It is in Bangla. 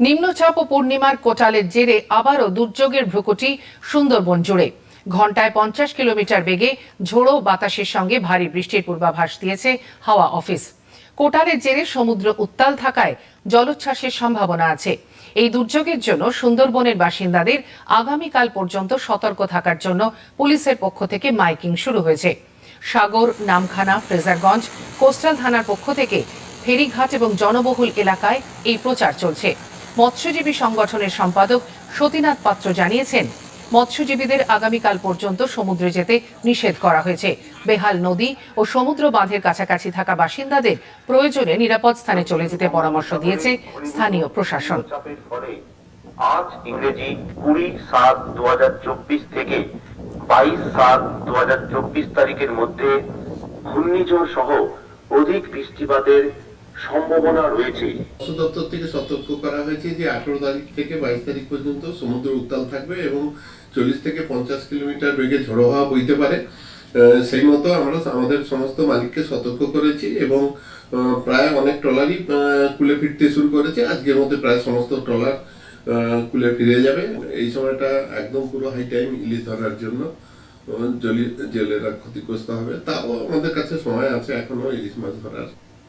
নিম্নচাপ ও পূর্ণিমার কোটালের জেরে আবারও দুর্যোগের ভ্রুকুটি সুন্দরবন জুড়ে। ঘন্টায় পঞ্চাশ কিলোমিটার বেগে ঝোড়ো বাতাসের সঙ্গে ভারী বৃষ্টির পূর্বাভাস দিয়েছে হাওয়া অফিস। কোটালের জেরে সমুদ্র উত্তাল থাকায় জলোচ্ছ্বাসের সম্ভাবনা আছে। এই দুর্যোগের জন্য সুন্দরবনের বাসিন্দাদের আগামীকাল পর্যন্ত সতর্ক থাকার জন্য পুলিশের পক্ষ থেকে মাইকিং শুরু হয়েছে। সাগর, নামখানা, ফ্রেজারগঞ্জ, কোস্টাল থানার পক্ষ থেকে ফেরিঘাট এবং জনবহুল এলাকায় এই প্রচার চলছে। মৎস্যজীবী সংগঠনের সম্পাদক সতীনাথ পাত্র জানিয়েছেন, মৎস্যজীবীদের আগামীকাল পর্যন্ত সমুদ্রে যেতে নিষেধ করা হয়েছে। বেহাল নদী ও সমুদ্র বাঁধের কাছাকাছি থাকা বাসিন্দাদের প্রয়োজনে নিরাপদ স্থানে চলে যেতে পরামর্শ দিয়েছে স্থানীয় প্রশাসন। আজ ইংরেজি কুড়ি সাত দু থেকে বাইশ সাত দু তারিখের মধ্যে ঘূর্ণিঝড় সহ অধিক বৃষ্টিপাতের সম্ভাবনা রয়েছে। দপ্তর থেকে সতর্ক করা হয়েছে যে আঠারো তারিখ থেকে বাইশ তারিখ পর্যন্ত সমুদ্র উত্তাল থাকবে এবং চল্লিশ থেকে পঞ্চাশ কিলোমিটার বেগে ঝোড়ো হাওয়া বইতে পারে। সেই মতো আমরা আমাদের সমস্ত মালিককে সতর্ক করেছি এবং প্রায় অনেক ট্রলারই কুলে ফিরতে শুরু করেছে। আজকের মধ্যে প্রায় সমস্ত ট্রলার কুলে ফিরে যাবে। এই সময়টা একদম পুরো হাই টাইম ইলিশ ধরার জন্য জেলেরা ক্ষতিগ্রস্ত হবে। তাও আমাদের কাছে সময় আছে এখনও ইলিশ মাছ ধরার।